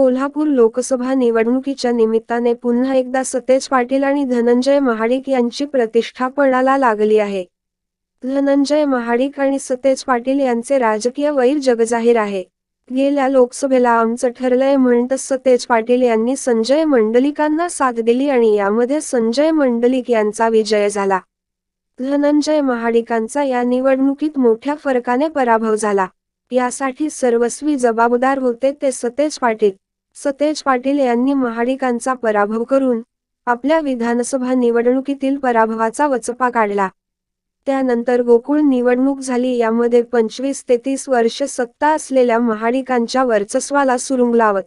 कोल्हापूर लोकसभा निवडणुकीच्या निमित्ताने पुन्हा एकदा सतेज पाटील आणि धनंजय महाडिक यांची प्रतिष्ठा पणाला लागली आहे. धनंजय महाडिक आणि सतेज पाटील यांचे राजकीय वैर जगजाहीर आहे. गेल्या लोकसभेला आमचं ठरलंय म्हणत सतेज पाटील यांनी संजय मंडलिकांना साथ दिली आणि यामध्ये संजय मंडलिक यांचा विजय झाला. धनंजय महाडिकांचा या निवडणुकीत मोठ्या फरकाने पराभव झाला. यासाठी सर्वस्वी जबाबदार होते ते सतेज पाटील. सतेज पाटील यांनी महाडिकांचा पराभव करून आपल्या विधानसभा निवडणुकीतील पराभवाचा वचपा काढला. त्यानंतर गोकुळ निवडणूक झाली यामध्ये पंचवीस ते तीस वर्ष सत्ता असलेल्या महाडिकांच्या वर्चस्वाला सुरुंग लावत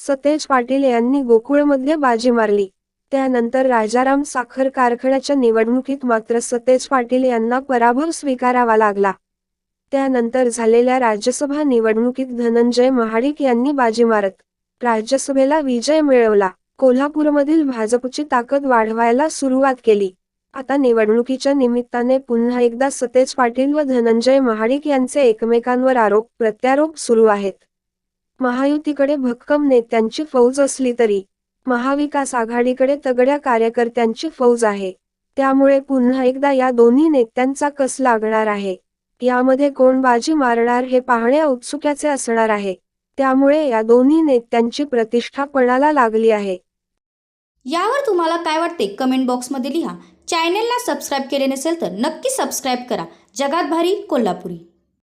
सतेज पाटील यांनी गोकुळमध्ये बाजी मारली. त्यानंतर राजाराम साखर कारखान्याच्या निवडणुकीत मात्र सतेज पाटील यांना पराभव स्वीकारावा लागला. त्यानंतर झालेल्या राज्यसभा निवडणुकीत धनंजय महाडिक यांनी बाजी मारत राज्यसभेला विजय मिळवला. कोल्हापूरमधील भाजपची ताकद वाढवायला सुरुवात केली. आता निवडणुकीच्या निमित्ताने पुन्हा एकदा सतेज पाटील व धनंजय महाडिक यांचे एकमेकांवर आरोप प्रत्यारोप सुरू आहेत. महायुतीकडे भक्कम नेत्यांची फौज असली तरी महाविकास आघाडीकडे तगड्या कार्यकर्त्यांची फौज आहे. त्यामुळे पुन्हा एकदा या दोन्ही नेत्यांचा कस लागणार आहे? यामध्ये कोण बाजी मारणार हे पाहणे औत्सुक्याचे असणार आहे. त्यामुळे या दोन्ही नेत्यांची प्रतिष्ठा पणाला लागली आहे. यावर तुम्हाला काय वाटते? कमेंट बॉक्समध्ये लिहा. चॅनेलला सबस्क्राईब केले नसेल तर नक्की सबस्क्राईब करा. जगात भारी कोल्हापुरी.